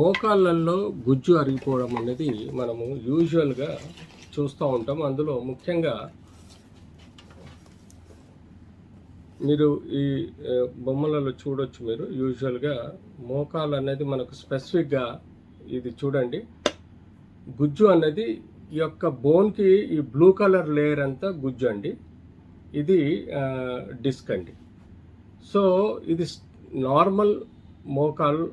మోకాళ్ళల్లో గుజ్జు అరిగిపోవడం అనేది మనము యూజువల్గా చూస్తూ ఉంటాం. అందులో ముఖ్యంగా మీరు ఈ బొమ్మలలో చూడొచ్చు మీరు. యూజువల్గా మోకాలు అనేది మనకు స్పెసిఫిక్గా ఇది చూడండి. గుజ్జు అనేది ఈ యొక్క బోన్కి ఈ బ్లూ కలర్ లేయర్ అంతా గుజ్జు అండి. ఇది డిస్క్ అండి. సో ఇది నార్మల్ మోకాలు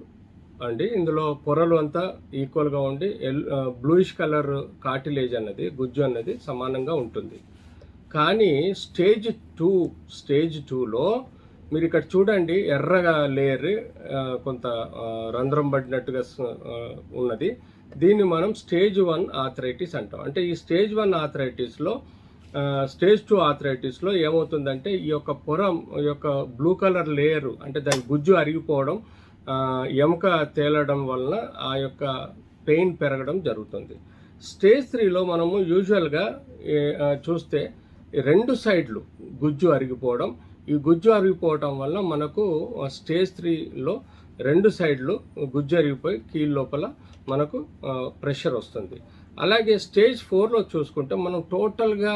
అండి. ఇందులో పొరలు అంతా ఈక్వల్గా ఉండి ఎల్ బ్లూయిష్ కలర్ కాటిలేజ్ అన్నది గుజ్జు అన్నది సమానంగా ఉంటుంది. కానీ స్టేజ్ టూ స్టేజ్ టూలో మీరు ఇక్కడ చూడండి ఎర్రగా లేయర్ కొంత రంధ్రం పడినట్టుగా ఉన్నది. దీన్ని మనం స్టేజ్ వన్ ఆథరైటిస్ అంటాం. అంటే ఈ స్టేజ్ వన్ ఆథరైటిస్లో స్టేజ్ టూ ఆథరైటిస్లో ఏమవుతుందంటే ఈ యొక్క పొర ఈ యొక్క బ్లూ కలర్ లేయర్ అంటే దాని గుజ్జు అరిగిపోవడం ఎముక తేలడం వలన ఆ యొక్క పెయిన్ పెరగడం జరుగుతుంది. స్టేజ్ త్రీలో మనము యూజువల్గా చూస్తే రెండు సైడ్లు గుజ్జు అరిగిపోవడం. ఈ గుజ్జు అరిగిపోవడం వల్ల మనకు స్టేజ్ త్రీలో రెండు సైడ్లు గుజ్జు అరిగిపోయి కీళ్ళ లోపల మనకు ప్రెషర్ వస్తుంది. అలాగే స్టేజ్ ఫోర్లో చూసుకుంటే మనం టోటల్గా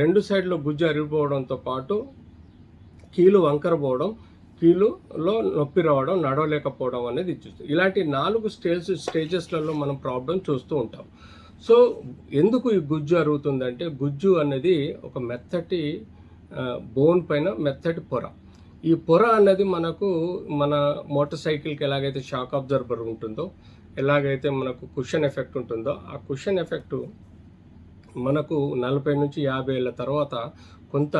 రెండు సైడ్లో గుజ్జు అరిగిపోవడంతో పాటు కీలు వంకరపోవడం కీలులో నొప్పి రావడం నడవలేకపోవడం అనేది చూస్తాం ఇలాంటి నాలుగు స్టేజ్ స్టేజెస్లలో మనం ప్రాబ్లం చూస్తూ ఉంటాం. సో ఎందుకు ఈ గుజ్జు అరుగుతుందంటే గుజ్జు అనేది ఒక మెత్తటి బోన్ పైన మెత్తటి పొర. ఈ పొర అన్నది మనకు మన మోటార్ సైకిల్కి ఎలాగైతే షాక్ అబ్జర్బర్ ఉంటుందో ఎలాగైతే మనకు కుషన్ ఎఫెక్ట్ ఉంటుందో ఆ కుషన్ ఎఫెక్ట్ మనకు నలభై నుంచి యాభై ఏళ్ళ తర్వాత కొంత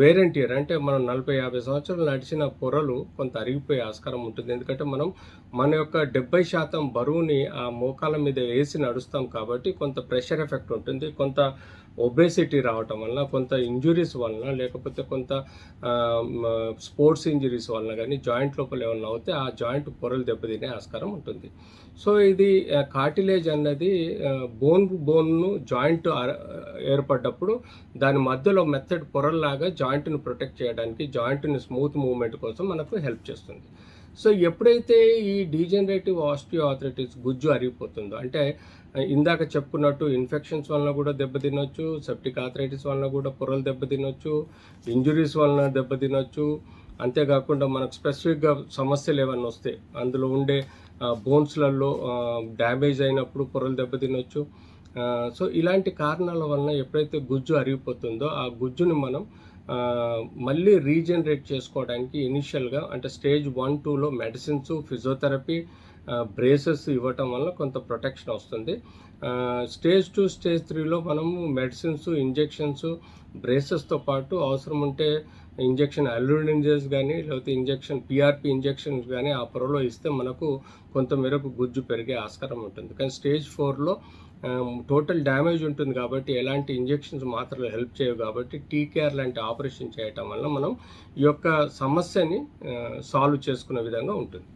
వేరెంటియర్. అంటే మనం నలభై యాభై సంవత్సరాలు నడిచిన పొరలు కొంత అరిగిపోయే ఆస్కారం ఉంటుంది. ఎందుకంటే మనం మన యొక్క డెబ్బై శాతం బరువుని ఆ మోకాల మీద వేసి నడుస్తాం కాబట్టి కొంత ప్రెషర్ ఎఫెక్ట్ ఉంటుంది. కొంత ఒబేసిటీ రావటం వలన కొంత ఇంజురీస్ వలన లేకపోతే కొంత స్పోర్ట్స్ ఇంజరీస్ వలన కానీ జాయింట్ లోపల ఏమన్నా అవుతే ఆ జాయింట్ పొరలు దెబ్బతినే ఆస్కారం ఉంటుంది. సో ఇది కార్టిలేజ్ అన్నది బోన్ బోన్ను జాయింట్ ఏర్పడ్డప్పుడు దాని మధ్యలో మెత్తడి పొరల్లాగా జాయింట్ని ప్రొటెక్ట్ చేయడానికి జాయింట్ని స్మూత్ మూవ్మెంట్ కోసం మనకు హెల్ప్ చేస్తుంది. సో ఎప్పుడైతే ఈ డీజనరేటివ్ ఆస్టియోఆథరైటిస్ గుజ్జు అరిగిపోతుందో అంటే ఇందాక చెప్పుకున్నట్టు ఇన్ఫెక్షన్స్ వలన కూడా దెబ్బతినొచ్చు సెప్టిక్ ఆథరైటిస్ వలన కూడా పొరలు దెబ్బతినొచ్చు ఇంజురీస్ వలన దెబ్బతినొచ్చు అంతేకాకుండా మనకు స్పెసిఫిక్గా సమస్యలు ఏమైనా వస్తే అందులో ఉండే బోన్స్లలో డ్యామేజ్ అయినప్పుడు పొరలు దెబ్బతినొచ్చు సో ఇలాంటి కారణాల వలన ఎప్పుడైతే గుజ్జు అరిగిపోతుందో ఆ గుజ్జుని మనం మళ్ళీ రీజనరేట్ చేసుకోవడానికి ఇనిషియల్గా అంటే స్టేజ్ వన్ టూలో మెడిసిన్స్ ఫిజియోథెరపీ బ్రేసెస్ ఇవ్వటం వల్ల కొంత ప్రొటెక్షన్ వస్తుంది. స్టేజ్ టూ స్టేజ్ త్రీలో మనము మెడిసిన్స్ ఇంజెక్షన్స్ బ్రేసెస్తో పాటు అవసరం ఉంటే ఇంజెక్షన్ అల్యూడినిజెస్ కానీ లేకపోతే ఇంజెక్షన్ పిఆర్పి ఇంజెక్షన్స్ కానీ ఆ పొరలో ఇస్తే మనకు కొంతమేరకు గుజ్జు పెరిగే ఆస్కారం ఉంటుంది. కానీ స్టేజ్ ఫోర్లో టోటల్ డ్యామేజ్ ఉంటుంది కాబట్టి ఎలాంటి ఇంజెక్షన్స్ మాత్రం హెల్ప్ చేయవు కాబట్టి టీకేఆర్ లాంటి ఆపరేషన్ చేయటం వల్ల మనం ఈ యొక్క సమస్యని సాల్వ్ చేసుకునే విధంగా ఉంటుంది.